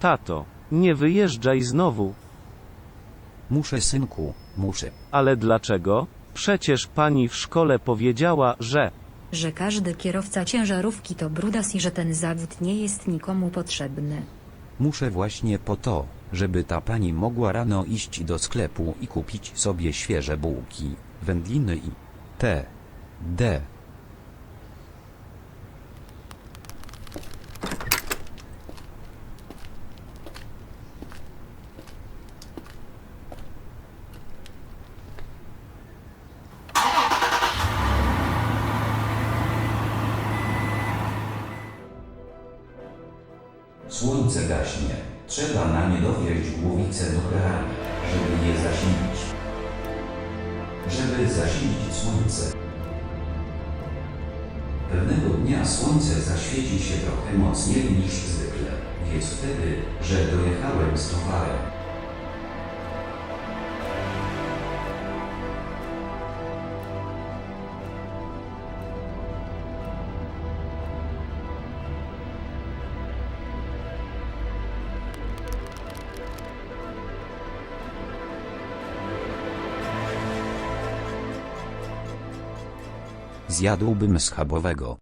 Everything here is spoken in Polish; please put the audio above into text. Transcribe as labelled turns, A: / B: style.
A: Tato, nie wyjeżdżaj znowu.
B: Muszę synku, muszę.
A: Ale dlaczego? Przecież pani w szkole powiedziała, że.
C: Że każdy kierowca ciężarówki to brudas i że ten zawód nie jest nikomu potrzebny.
B: Muszę właśnie po to, żeby ta pani mogła rano iść do sklepu i kupić sobie świeże bułki, wędliny i T. D. Słońce gaśnie. Trzeba na nie dowieść głowice do kraju, żeby je zasilić. Żeby zasilić słońce. Pewnego dnia słońce zaświeci się trochę mocniej niż zwykle. Więc wtedy, że dojechałem z towarem. Zjadłbym schabowego.